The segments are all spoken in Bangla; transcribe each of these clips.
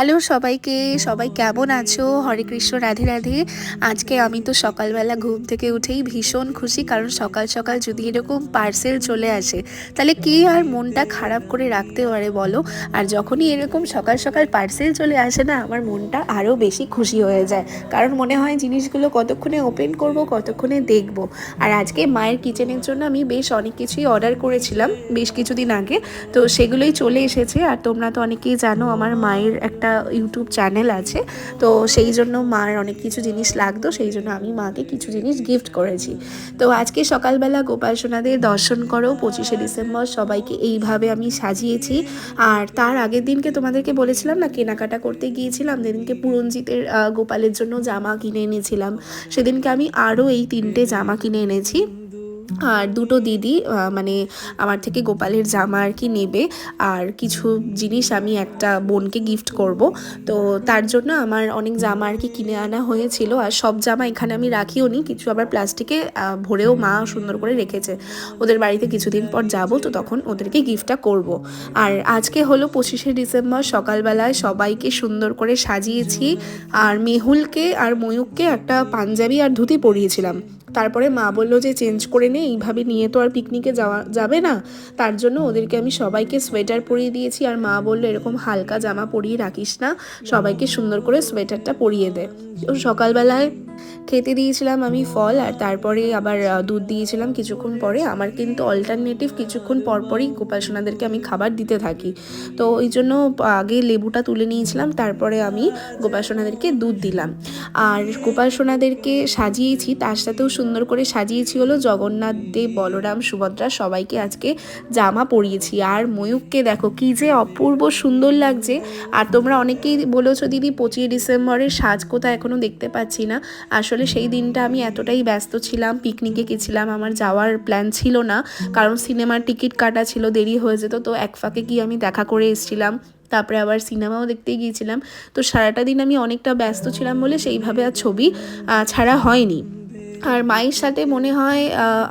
হ্যালো সবাইকে, সবাই কেমন আছো? হরে কৃষ্ণ, রাধে রাধে। আজকে আমি তো সকালবেলা ঘুম থেকে উঠেই ভীষণ খুশি, কারণ সকাল সকাল যদি এরকম পার্সেল চলে আসে, তাহলে কে আর মনটা খারাপ করে রাখতে পারে বলো? আর যখনই এরকম সকাল সকাল পার্সেল চলে আসে না, আমার মনটা আরও বেশি খুশি হয়ে যায়। কারণ মনে হয় জিনিসগুলো কতক্ষণে ওপেন করব, কতক্ষণে দেখব। আর আজকে মায়ের কিচেনের জন্য আমি বেশ অনেক কিছুই অর্ডার করেছিলাম বেশ কিছুদিন আগে। তো সেগুলোই চলে এসেছে। আর তোমরা তো অনেকেই জানো, আমার মায়ের একটা ইউটিউব চ্যানেল আছে। তো সেই জন্য মার অনেক কিছু জিনিস লাগতো, সেই জন্য আমি মাকে কিছু জিনিস গিফট করেছি। তো আজকে সকালবেলা গোপাল সোনাদের দর্শন করো, পঁচিশে ডিসেম্বর, সবাইকে এইভাবে আমি সাজিয়েছি। আর তার আগের দিনকে তোমাদেরকে বলেছিলাম না, কেনাকাটা করতে গিয়েছিলাম, যেদিনকে পুরঞ্জিতের গোপালের জন্য জামা কিনে এনেছিলাম, সেদিনকে আমি আরও এই তিনটে জামা কিনে এনেছি। আর দুটো দিদি মানে আমার থেকে গোপালের জামা আর কি নেবে। আর কিছু জিনিস আমি একটা বোনকে গিফট করব। তো তার জন্য আমার অনেক জামা আর কি কিনে আনা হয়েছিল। আর সব জামা এখানে আমি রাখিও নি, কিছু আবার প্লাস্টিকে ভরেও মা সুন্দর করে রেখেছে। ওদের বাড়িতে কিছুদিন পর যাব, তো তখন ওদেরকে গিফটটা করব। আর আজকে হলো পঁচিশে ডিসেম্বর, সকালবেলায় সবাইকে সুন্দর করে সাজিয়েছি। আর মেহুলকে আর ময়ূককে একটা পাঞ্জাবি আর ধুতি পরিয়েছিলাম। তারপরে মা বলল যে, চেঞ্জ করে নে, এইভাবে নিয়ে তো আর পিকনিকে যাওয়া যাবে না। তার জন্য ওদেরকে আমি সবাইকে সোয়েটার পরিয়ে দিয়েছি আর মা বলল, এরকম হালকা জামা পরিয়ে রাখিস না, সবাইকে সুন্দর করে সোয়েটারটা পরিয়ে দে। সকালবেলায় খেতে দিয়েছিলাম আমি ফল আর তারপরে আবার দুধ দিয়েছিলাম কিছুক্ষণ পরে। আমার কিন্তু অল্টারনেটিভ কিছুক্ষণ পরপরই গোপাল সোনাদেরকে আমি খাবার দিতে থাকি। তো ওই জন্য আগে লেবুটা তুলে নিয়েছিলাম, তারপরে আমি গোপাল সোনাদেরকে দুধ দিলাম। আর গোপাল সোনাদেরকে সাজিয়েছি, তার সাথেও সুন্দর করে সাজিয়েছি হলো জগন্নাথ দেব, বলরাম, সুভদ্রা, সবাইকে আজকে জামা পরিয়েছি। আর ময়ূককে দেখো কি যে অপূর্ব সুন্দর লাগছে। আর তোমরা অনেকেই বলেছ, দিদি, পঁচিশে ডিসেম্বরের সাজ কোথায় এখনও দেখতে পাচ্ছি না। আসলে সেই দিনটা আমি এতটাই ব্যস্ত ছিলাম পিকনিকে গেছিলাম, আমার যাওয়ার প্ল্যান ছিল না, কারণ সিনেমার টিকিট কাটা ছিল, দেরি হয়ে যেত, তো এক ফাঁকে গিয়ে আমি দেখা করে এসেছিলাম, তারপরে আবার সিনেমাও দেখতে গিয়েছিলাম, তো সারাটা দিন আমি অনেকটা ব্যস্ত ছিলাম বলে সেইভাবে আর ছবি ছাড়া হয়নি। আর মায়ের সাথে মনে হয়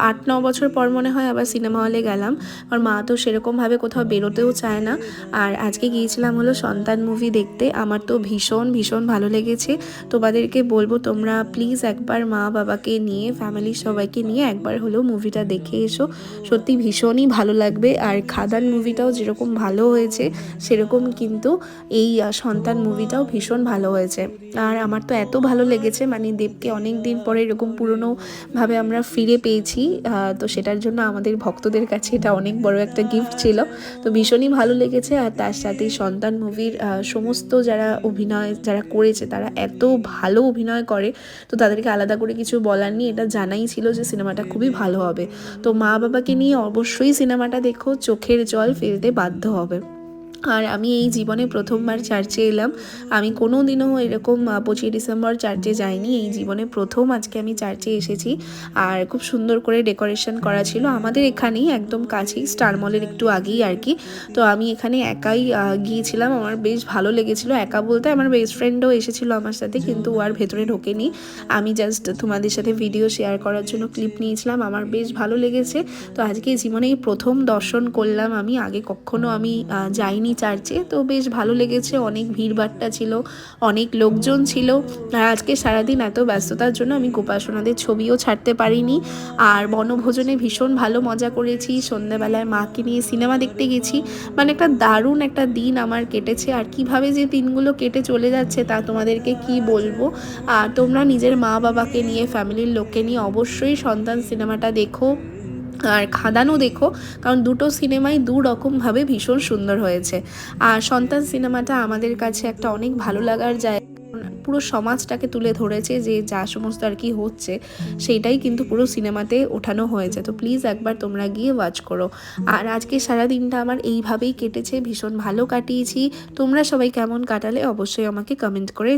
আট, ন বছর পর মনে হয় আবার সিনেমা হলে গেলাম। আর মা তো সেরকমভাবে কোথাও বেরোতেও চায় না। আর আজকে গিয়েছিলাম হলো সন্তান মুভি দেখতে। আমার তো ভীষণ ভীষণ ভালো লেগেছে। তোমাদেরকে বলব, তোমরা প্লিজ একবার মা বাবাকে নিয়ে ফ্যামিলির সবাইকে নিয়ে একবার হলেও মুভিটা দেখে এসো। সত্যি ভীষণই ভালো লাগবে। আর খাদান মুভিটাও যেরকম ভালো হয়েছে, সেরকম কিন্তু এই সন্তান মুভিটাও ভীষণ ভালো হয়েছে। আর আমার তো এত ভালো লেগেছে মানে দেবকে অনেক দিন পরে এরকম পুরনোভাবে আমরা ফিরে পেয়েছি তো সেটার জন্য আমাদের ভক্তদের কাছে এটা অনেক বড় একটা গিফট ছিল। তো ভীষণই ভালো লেগেছে আর তার সাথে সন্তান মুভির সমস্ত যারা অভিনয়, যারা করেছে তারা এত ভালো অভিনয় করে, তো তাদেরকে আলাদা করে কিছু বলার নেই। এটা জানাই ছিল যে সিনেমাটা খুবই ভালো হবে। তো মা বাবাকে নিয়ে অবশ্যই সিনেমাটা দেখো, চোখের জল ফেলতে বাধ্য হবে। আর আমি এই জীবনে প্রথমবার চার্চে এলাম। আমি কোনো দিনও এরকম পঁচিশে ডিসেম্বর চার্চে যাইনি। এই জীবনে প্রথম আজকে আমি চার্চে এসেছি। আর খুব সুন্দর করে ডেকোরেশন করা ছিল। আমাদের এখানেই একদম কাছেই স্টার মলের একটু আগেই আর কি। তো আমি এখানে একাই গিয়েছিলাম। আমার বেশ ভালো লেগেছিল। একা বলতে আমার বেস্ট ফ্রেন্ডও এসেছিল আমার সাথে কিন্তু ও আর ভেতরে ঢোকেনি। আমি জাস্ট তোমাদের সাথে ভিডিও শেয়ার করার জন্য ক্লিপ নিয়েছিলাম। আমার বেশ ভালো লেগেছে। তো আজকে জীবনেই প্রথম দর্শন করলাম আমি। আগে কখনো আমি আহ, যাইনি চার্চে তো বেশ ভালো লেগেছে, অনেক ভিড়ভাট্টা ছিল, অনেক লোকজন ছিল। আর আজকে সারাদিন এত ব্যস্ততার জন্য আমি গোপাসনাদের ছবিও ছাড়তে পারিনি। আর বনভোজনে ভীষণ ভালো মজা করেছি। সন্ধ্যাবেলায় মাকে নিয়ে সিনেমা দেখতে গেছি। মানে একটা দারুণ একটা দিন আমার কেটেছে। আর কীভাবে যে দিনগুলো কেটে চলে যাচ্ছে তা তোমাদেরকে কি বলব? আর তোমরা নিজের মা বাবাকে নিয়ে, ফ্যামিলির লোককে নিয়ে অবশ্যই সন্তান সিনেমাটা দেখো। আর খাদানও দেখো, কারণ দুটো সিনেমাই দু রকমভাবে ভীষণ সুন্দর হয়েছে। আর সন্তান সিনেমাটা আমাদের কাছে একটা অনেক ভালো লাগার জায়গা পুরো সমাজটাকে তুলে ধরেছে যে যা সমস্ত আর কি হচ্ছে, সেইটাই কিন্তু পুরো সিনেমাতে ওঠানো হয়েছে। তো প্লিজ একবার তোমরা গিয়ে ওয়াচ করো। আর আজকে সারা দিনটা আমার এইভাবেই কেটেছে, ভীষণ ভালো কাটিয়েছি। তোমরা সবাই কেমন কাটালে অবশ্যই আমাকে কমেন্ট করে